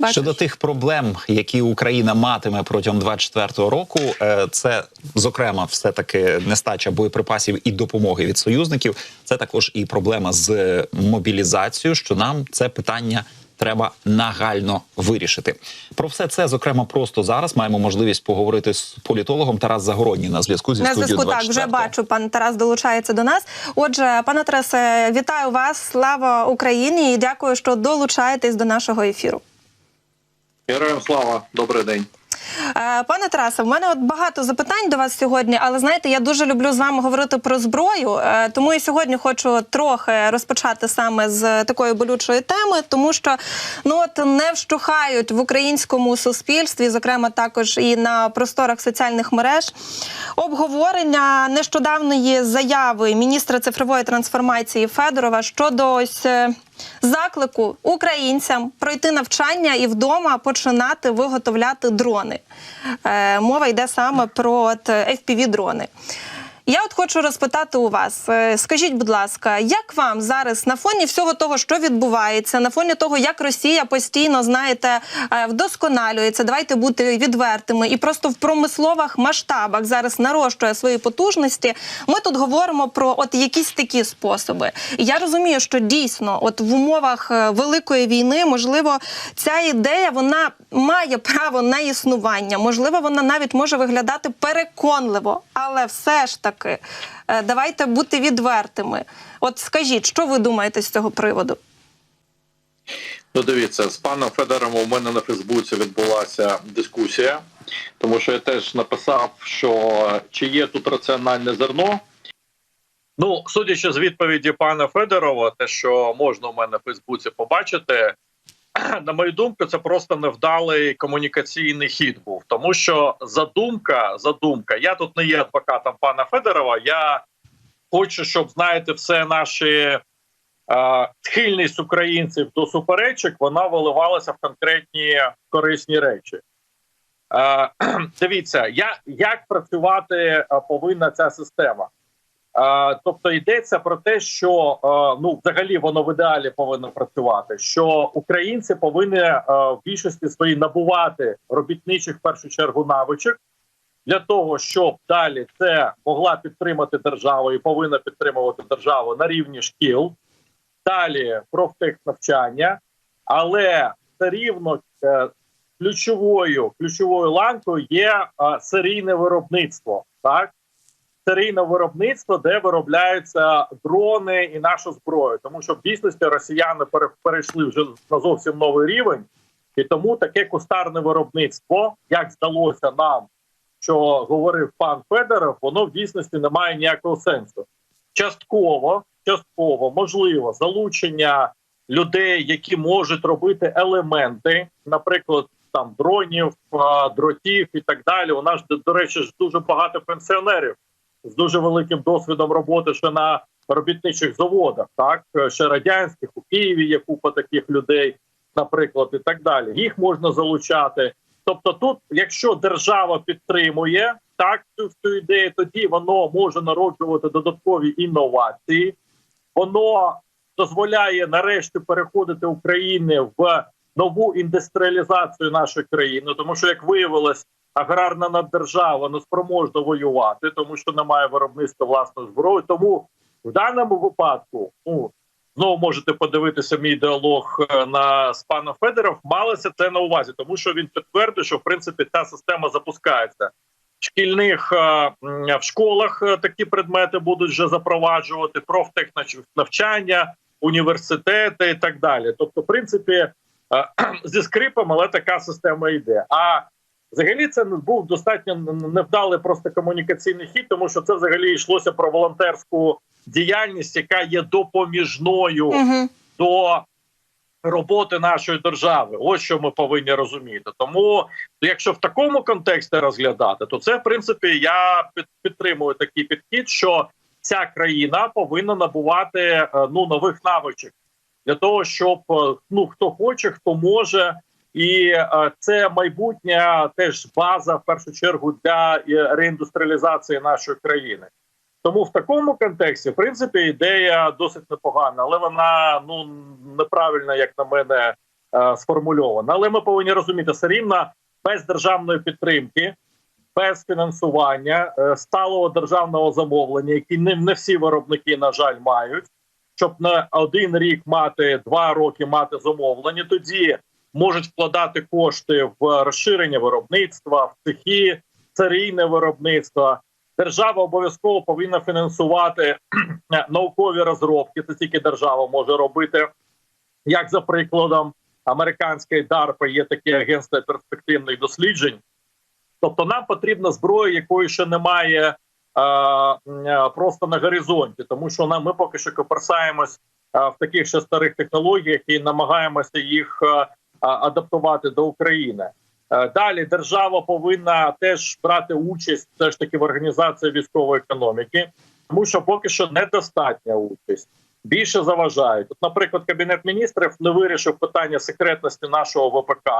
Бачиш? Щодо тих проблем, які Україна матиме протягом 24-го року, е, це зокрема все таки нестача боєприпасів і допомоги від союзників. Це також і проблема з мобілізацією. Що нам це питання треба нагально вирішити. Про все це зокрема просто зараз маємо можливість поговорити з політологом Тарас Загородній на зв'язку зі На зв'язку так вже бачу. Пан Тарас долучається до нас. Отже, пане Тарасе, вітаю вас. Слава Україні і дякую, що долучаєтесь до нашого ефіру. Героям слава, добрий день. Е, Пане Тарасе, в мене от багато запитань до вас сьогодні, але знаєте, я дуже люблю з вами говорити про зброю. е, Тому і сьогодні хочу трохи розпочати саме з такої болючої теми, тому що ну от не вщухають в українському суспільстві, зокрема також і на просторах соціальних мереж, обговорення нещодавної заяви міністра цифрової трансформації Федорова щодо ось. Заклику українцям пройти навчання і вдома починати виготовляти дрони. Е, мова йде саме про fpv дрони. Я от хочу розпитати у вас. е, Скажіть, будь ласка, як вам зараз на фоні всього того, що відбувається, на фоні того, як Росія постійно знаєте е, вдосконалюється, давайте бути відвертими, і просто в промислових масштабах зараз нарощує свої потужності. Ми тут говоримо про от якісь такі способи. І я розумію, що дійсно, от в умовах е, великої війни, можливо, ця ідея вона має право на існування. Можливо, вона навіть може виглядати переконливо, але все ж таки, е, давайте бути відвертими. От скажіть, що ви думаєте з цього приводу? Ну, дивіться, з паном Федором у мене на Фейсбуці відбулася дискусія, тому що я теж написав, що чи є тут раціональне зерно. Ну, судячи з відповіді пана Федорова, те, що можна у мене на Фейсбуці побачити, на мою думку, це просто невдалий комунікаційний хід був. Тому що задумка, задумка, я тут не є адвокатом пана Федорова. Я хочу, щоб знаєте, все наші схильність українців до суперечок вона виливалася в конкретні корисні речі. Дивіться, я, як працювати повинна ця система. Е, тобто йдеться про те, що е, ну взагалі воно в ідеалі повинно працювати. Що українці повинні е, в більшості своїй набувати робітничих в першу чергу навичок для того, щоб далі це могла підтримати держава і повинна підтримувати державу на рівні шкіл, далі профтехнавчання, але все рівно ключовою ключовою ланкою є серійне виробництво. Так, серійне виробництво, де виробляються дрони і наша зброя, тому що в дійсності росіяни перейшли вже на зовсім новий рівень, і тому таке кустарне виробництво, як здалося нам, що говорив пан Федоров, воно в дійсності не має ніякого сенсу. Частково, частково можливо залучення людей, які можуть робити елементи, наприклад, там дронів, дротів і так далі. У нас до речі ж дуже багато пенсіонерів з дуже великим досвідом роботи ще на робітничих заводах, так ще радянських у Києві є купа таких людей, наприклад, і так далі. Їх можна залучати. Тобто, тут, якщо держава підтримує так цю, цю ідею, тоді воно може народжувати додаткові інновації, воно дозволяє нарешті переходити України в нову індустріалізацію нашої країни, тому що як виявилось, аграрна наддержава не спроможна воювати, тому що немає виробництва власної зброї. Тому в даному випадку, ну знову можете подивитися мій діалог е, на з паном Федоров, малося це на увазі, тому що він підтвердив, що в принципі ця система запускається. Шкільних е, в школах е, такі предмети будуть вже запроваджувати профтехнавчання, університети і так далі. Тобто, в принципі, зі скрипом, але така система йде. А взагалі це був достатньо невдалий просто комунікаційний хід, тому що це взагалі йшлося про волонтерську діяльність, яка є допоміжною Угу. до роботи нашої держави. Ось що ми повинні розуміти. Тому, якщо в такому контексті розглядати, то це в принципі я підтримую такий підхід, що ця країна повинна набувати е, ну нових навичок для того, щоб е, ну хто хоче, хто може. І е, це майбутня теж база в першу чергу для е, реіндустріалізації нашої країни. Тому в такому контексті, в принципі, ідея досить непогана, але вона ну неправильна, як на мене, е, сформульована. Але ми повинні розуміти все рівно без державної підтримки, без фінансування сталого державного замовлення, які не всі виробники, на жаль, мають. Щоб на один рік мати два роки мати замовлення, тоді можуть вкладати кошти в розширення виробництва, в цехи, серійне виробництво. Держава обов'язково повинна фінансувати наукові розробки. Це тільки держава може робити. Як за прикладом американської DARPA є таке агентство перспективних досліджень. Тобто нам потрібна зброя, якої ще немає е, е, просто на горизонті, тому що нам ми поки що коперсаємось е, в таких ще старих технологіях і намагаємося їх адаптувати до України. Е, Далі держава повинна теж брати участь все ж таки в організації військової економіки, тому що поки що недостатня участь. Більше заважають. От, наприклад, кабінет міністрів не вирішив питання секретності нашого ВПК.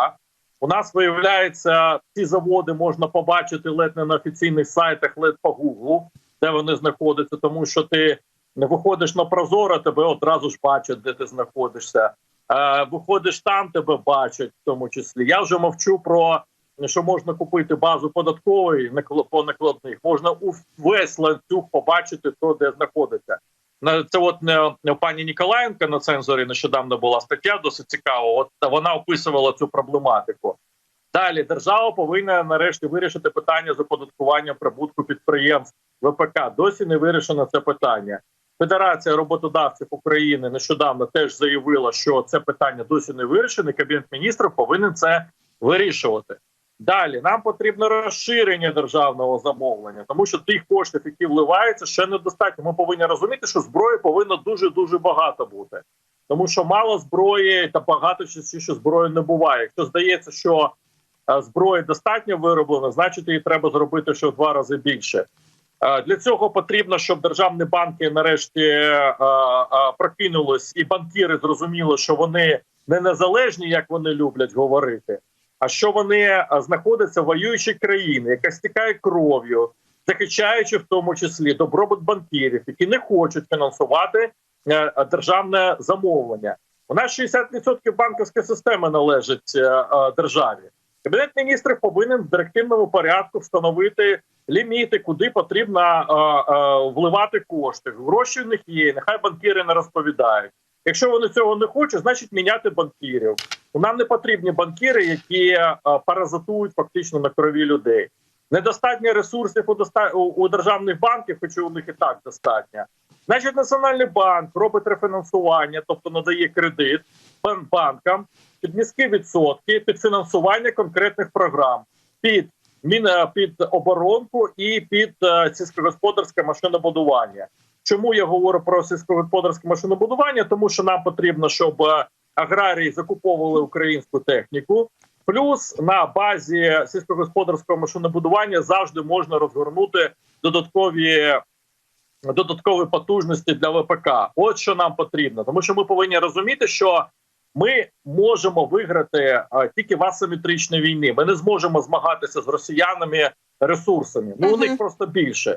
У нас виявляється, ці заводи можна побачити ледь не на офіційних сайтах, ледь по Гуглу, де вони знаходяться, тому що ти не виходиш на прозоро, тебе одразу ж бачать, де ти знаходишся. Е, виходиш там, тебе бачать, в тому числі. Я вже мовчу про що можна купити базу податкової по накладних. Можна увесь ланцюг побачити, хто де знаходиться. На це, от не, не пані Ніколаєнка на цензорі нещодавно була стаття досить цікава. От вона описувала цю проблематику. Далі держава повинна нарешті вирішити питання з оподаткуванням прибутку підприємств ВПК. Досі не вирішено це питання. Федерація роботодавців України нещодавно теж заявила, що це питання досі не вирішене. Кабінет міністрів повинен це вирішувати. Далі нам потрібно розширення державного замовлення, тому що тих коштів, які вливаються, ще недостатньо. Ми повинні розуміти, що зброї повинно дуже дуже багато бути, тому що мало зброї та багато чи що зброї не буває. Якщо здається, що е, зброї достатньо вироблено, значить її треба зробити ще в два рази більше. Е, Для цього потрібно, щоб державні банки нарешті е, е, прокинулись, і банкіри зрозуміли, що вони не незалежні, як вони люблять говорити, а що вони знаходяться в воюючій країні, яка стікає кров'ю, захищаючи в тому числі добробут банкірів, які не хочуть фінансувати державне замовлення. У нас 60% банківської системи належить державі. Кабінет міністрів повинен в директивному порядку встановити ліміти, куди потрібно е, е, вливати кошти. Гроші в них є. Нехай банкіри не розповідають. Якщо вони цього не хочуть, значить міняти банкірів. Нам не потрібні банкіри, які е, паразитують фактично на крові людей. Недостатньо ресурсів у, доста... у, державних банків, хоча у них і так достатньо. Значить, національний банк робить рефінансування, тобто надає кредит банкам під низькі відсотки, під фінансування конкретних програм, під мін- під оборонку і під е, сільськогосподарське машинобудування. Чому я говорю про сільськогосподарське машинобудування? Тому що нам потрібно, щоб е, аграрії закуповували українську техніку. Плюс на базі сільськогосподарського машинобудування завжди можна розгорнути додаткові додаткові потужності для ВПК. От що нам потрібно, тому що ми повинні розуміти, що ми можемо виграти а, тільки в асиметричній війні. Ми не зможемо змагатися з росіянами ресурсами. Ну у них просто більше.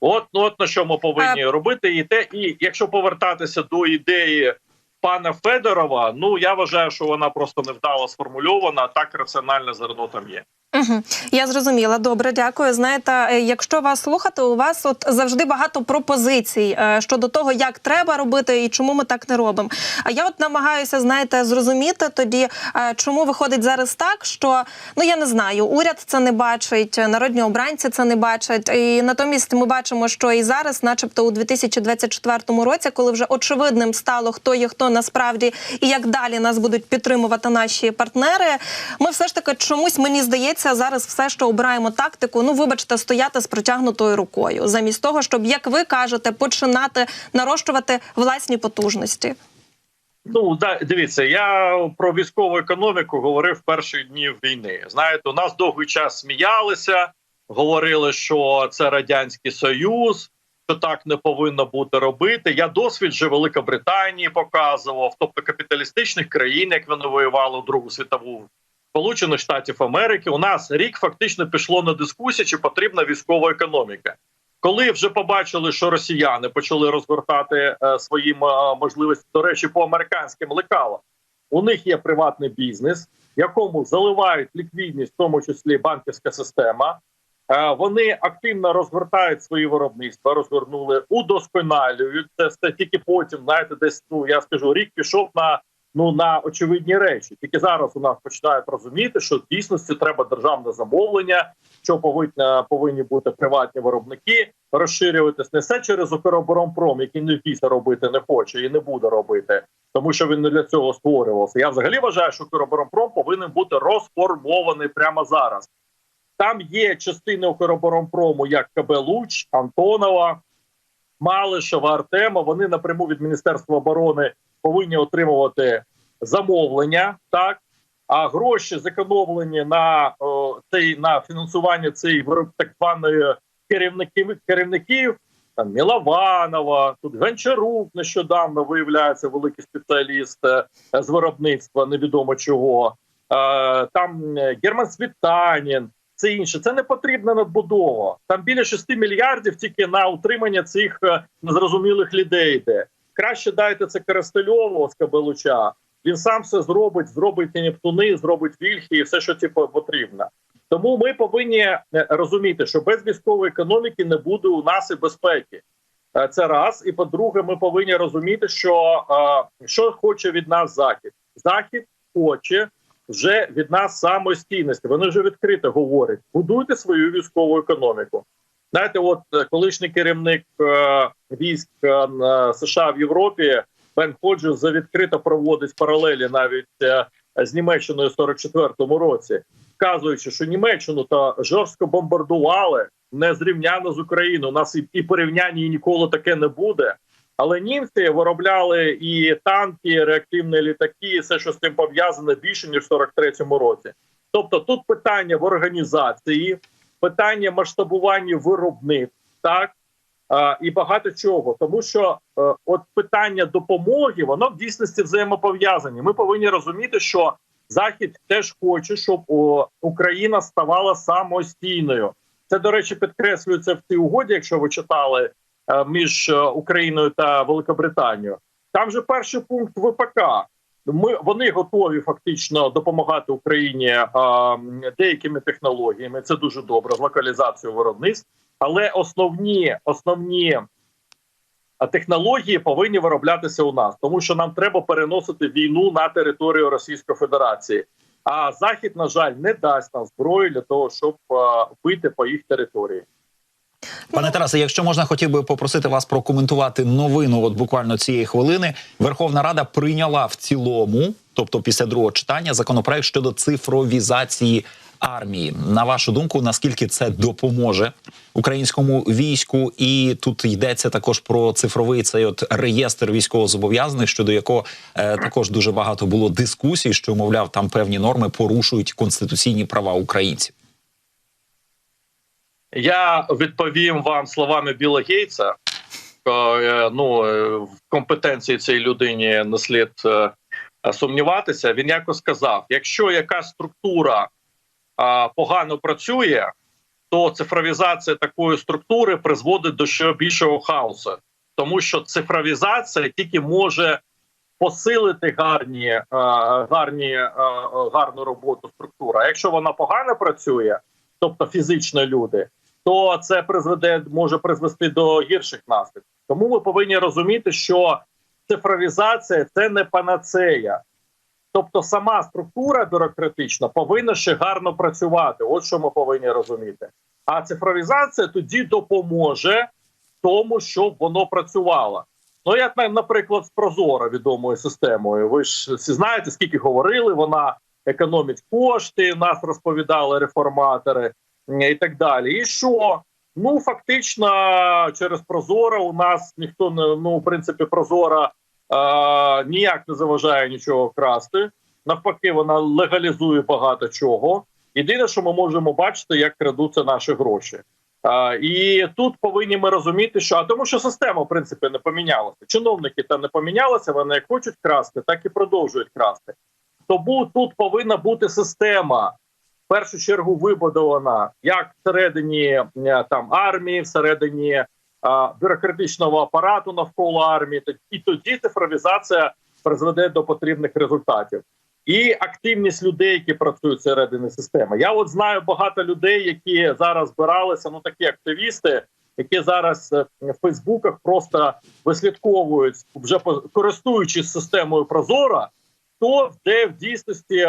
От, ну, от на що ми повинні робити, і те, і якщо повертатися до ідеї пана Федорова, ну я вважаю, що вона просто невдало сформульована. Так раціональне зерно там є. Угу. Я зрозуміла. Добре, дякую. Знаєте, е, якщо вас слухати, у вас от завжди багато пропозицій е, щодо того, як треба робити і чому ми так не робимо. А я от намагаюся, знаєте, зрозуміти тоді, е, чому виходить зараз так, що ну я не знаю, уряд це не бачить, народні обранці це не бачать. І натомість ми бачимо, що і зараз, начебто, у 2024 році, коли вже очевидним стало, хто є хто насправді і як далі нас будуть підтримувати наші партнери. Ми все ж таки чомусь мені здається зараз все, що обираємо тактику. Ну, вибачте, стояти з протягнутою рукою, замість того, щоб, як ви кажете, починати нарощувати власні потужності. Ну да, дивіться, я про військову економіку говорив в перші дні війни. Знаєте, у нас довгий час сміялися, говорили, що це радянський союз, що так не повинно бути робити. Я досвід вже Великобританії показував, тобто капіталістичних країн, як вони воювали у Другу світову. Сполучених Штатів Америки у нас рік фактично пішло на дискусію, чи потрібна військова економіка. Коли вже побачили, що росіяни почали розгортати е, свої м- можливості, до речі, по американським лекалам, у них є приватний бізнес, якому заливають ліквідність, в тому числі банківська система. Е, Вони активно розгортають свої виробництва, розгорнули, удосконалюють це все. Тільки потім, знаєте, десь ну я скажу, рік пішов на ну на очевидні речі. Тільки зараз у нас починають розуміти, що в дійсності треба державне замовлення, що повинні, повинні бути приватні виробники, розширюватись не все через Укроборонпром, який не впісля робити не хоче і не буде робити, тому що він не для цього створювався. Я взагалі вважаю, що Укроборонпром повинен бути розформований прямо зараз. Там є частини Укроборонпрому, як КБ Луч, Антонова, Малишева, Артема. Вони напряму від Міністерства оборони повинні отримувати замовлення, так а гроші зекономлені на цей на фінансування цієї так званої керівників керівників. Там Мілованова, тут Гончарук нещодавно виявляється великий спеціаліст е, з виробництва, невідомо чого. Е, Там е, Герман Світанін, це інше. Це не потрібна надбудова. Там біля 6 мільярдів тільки на утримання цих незрозумілих людей йде. Краще дайте це Коростельову з Кабелуча. Він сам все зробить, зробить і Нептуни, зробить вільхи і все, що типу, потрібно. Тому ми повинні е, розуміти, що без військової економіки не буде у нас і безпеки. Е, Це раз. І по-друге, ми повинні розуміти, що е, що хоче від нас захід. Захід хоче вже від нас самостійності. Вони вже відкрито говорять: будуйте свою військову економіку. Знаєте, от е, колишній керівник е, військ е, США в Європі Бен за відкрито проводить паралелі навіть з Німеччиною в 44-му році, вказуючи, що Німеччину та жорстко бомбардували незрівняно з Україною. У нас і, і порівняння і ніколи таке не буде. Але німці виробляли і танки, і реактивні літаки, і все, що з цим пов'язане більше ніж в 43-му році. Тобто, тут питання в організації, питання масштабування виробництв, так і багато чого, тому що е, от питання допомоги, воно в дійсності взаємопов'язані. Ми повинні розуміти, що Захід теж хоче, щоб Україна ставала самостійною. Це до речі, підкреслюється в цій угоді, якщо ви читали е, між е, Україною та Великобританією. Там же перший пункт ВПК. Ми вони готові фактично допомагати Україні а, деякими технологіями. Це дуже добре з локалізацією виробництв. Але основні основні технології повинні вироблятися у нас, тому що нам треба переносити війну на територію Російської Федерації. А Захід, на жаль, не дасть нам зброю для того, щоб бити по їх території. Пане Тарасе, якщо можна, хотів би попросити вас прокоментувати новину. От буквально цієї хвилини Верховна Рада прийняла в цілому, тобто після другого читання, законопроект щодо цифровізації армії. На вашу думку, наскільки це допоможе українському війську? І тут йдеться також про цифровий цей от реєстр військовозобов'язаних, щодо якого е, також дуже багато було дискусій, що мовляв, там певні норми порушують конституційні права українців. Я відповім вам словами Біла Гейтса. Е, Ну е, в компетенції цієї людині не слід е, сумніватися. Він якось сказав: якщо якась структура погано працює, то цифровізація такої структури призводить до ще більшого хаосу, тому що цифровізація тільки може посилити гарні, гарні, гарну роботу структури. А якщо вона погано працює, тобто фізично люди, то це призведе може призвести до гірших наслідків. Тому ми повинні розуміти, що цифровізація це не панацея. Тобто сама структура бюрократична повинна ще гарно працювати. От що ми повинні розуміти. А цифровізація тоді допоможе тому, щоб воно працювало. Ну, як наприклад, з Прозоро відомою системою. Ви ж всі знаєте, скільки говорили, вона економить кошти, нас розповідали реформатори і так далі. І що? Ну, фактично, через Прозоро у нас ніхто не ну, в принципі, Прозора е, ніяк не заважає нічого красти. Навпаки, вона легалізує багато чого. Єдине, що ми можемо бачити, як крадуться наші гроші. А, і тут повинні ми розуміти, що а тому, що система в принципі не помінялася. Чиновники та не помінялися. Вони як хочуть красти, так і продовжують красти. Тому тут повинна бути система першу чергу вибудована як всередині е, там армії, всередині а, бюрократичного апарату навколо армії. І тоді цифровізація призведе до потрібних результатів. І активність людей, які працюють всередині системи. Я от знаю багато людей, які зараз збиралися, ну такі активісти, які зараз е, в Фейсбуках просто вислідковують, вже користуючись системою Прозора, хто де в дійсності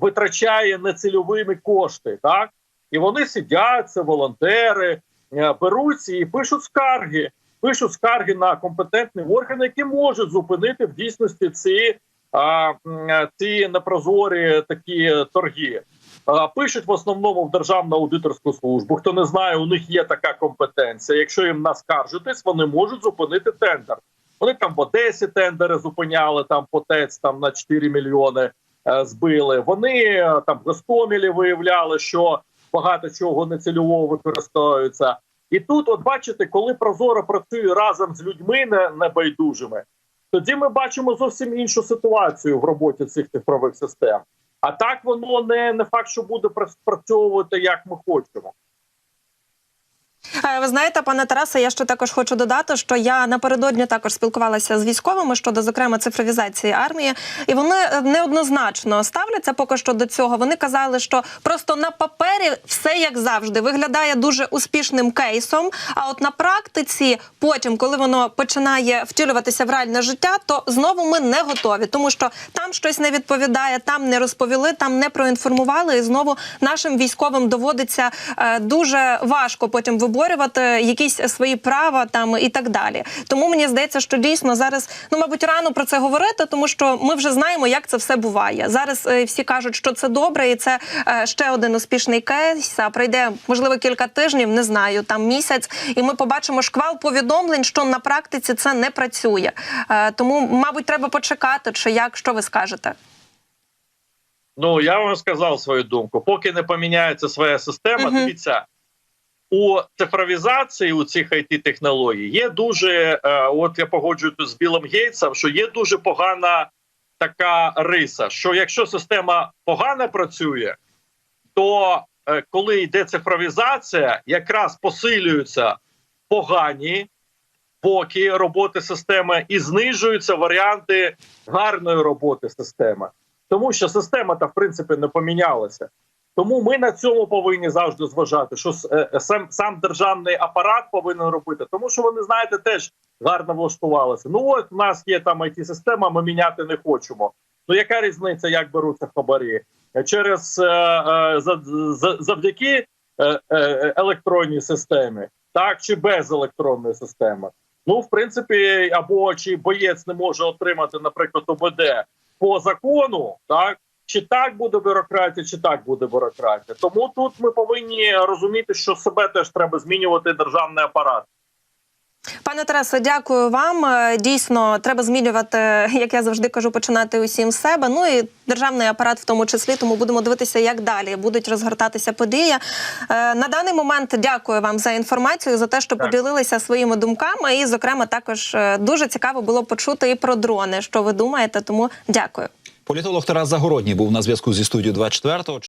витрачає нецільовими кошти, так і вони сидять, це волонтери, е, беруться і пишуть скарги. Пишуть скарги на компетентні органи, які можуть зупинити в дійсності ці, а, е, ці непрозорі такі торги. Пишуть в основному в Державну аудиторську службу. Хто не знає, у них є така компетенція. Якщо їм наскаржитись, вони можуть зупинити тендер. Вони там в Одесі тендери зупиняли, там по ТЕЦ там на 4 мільйони збили. Вони е, там в Гостомілі виявляли, що багато чого нецільово використовується. І тут, от бачите, коли Прозоро працює разом з людьми не- небайдужими, тоді ми бачимо зовсім іншу ситуацію в роботі цих цифрових систем. А так воно не, не факт, що буде працьовувати, як ми хочемо. Ви знаєте, пане Тарасе, я ще також хочу додати, що я напередодні також спілкувалася з військовими щодо зокрема цифровізації армії, і вони е, неоднозначно ставляться поки що до цього. Вони казали, що просто на папері все як завжди виглядає дуже успішним кейсом. А от на практиці, потім, коли воно починає втілюватися в реальне життя, то знову ми не готові, тому що там щось не відповідає, там не розповіли, там не проінформували. І знову нашим військовим доводиться е, дуже важко потім виборювати якісь свої права там і так далі. Тому мені здається, що дійсно зараз, ну мабуть, рано про це говорити, тому що ми вже знаємо, як це все буває. Зараз е, всі кажуть, що це добре, і це е, ще один успішний кейс. А пройде можливо кілька тижнів, не знаю, там місяць, і ми побачимо шквал повідомлень, що на практиці це не працює. Е, тому, мабуть, треба почекати, чи як що ви скажете. Ну я вам сказав свою думку. Поки не поміняється своя система, Мгм. дивіться у цифровізації у цих it технологій є дуже. е, от я погоджуюсь з Білом Гейтсом, що є дуже погана така риса. Що якщо система погано працює, то е, коли йде цифровізація, якраз посилюються погані боки роботи системи і знижуються варіанти гарної роботи системи. Тому що система та в принципі не помінялася. Тому ми на цьому повинні завжди зважати, що е, сам, сам державний апарат повинен робити, тому що вони знаєте теж гарно влаштувалися. Ну от у нас є там it система ми міняти не хочемо. Ну яка різниця, як беруться хабарі через е, е, за- за- завдяки е, е, електронній системі, так чи без електронної системи? Ну, в принципі, або чи боєць не може отримати, наприклад, ОБД по закону, так чи так буде бюрократія, чи так буде бюрократія. Тому тут ми повинні розуміти, що себе теж треба змінювати державний апарат. Пане Тарасе, дякую вам. Е, Дійсно, треба змінювати, як я завжди кажу, починати усім з себе. Ну і державний апарат в тому числі. Тому будемо дивитися, як далі будуть розгортатися події. Е, На даний момент дякую вам за інформацію, за те, що Так. поділилися своїми думками. І, зокрема, також е, дуже цікаво було почути і про дрони, що ви думаєте. Тому дякую. Політолог Тарас Загородній був на зв'язку зі студією 24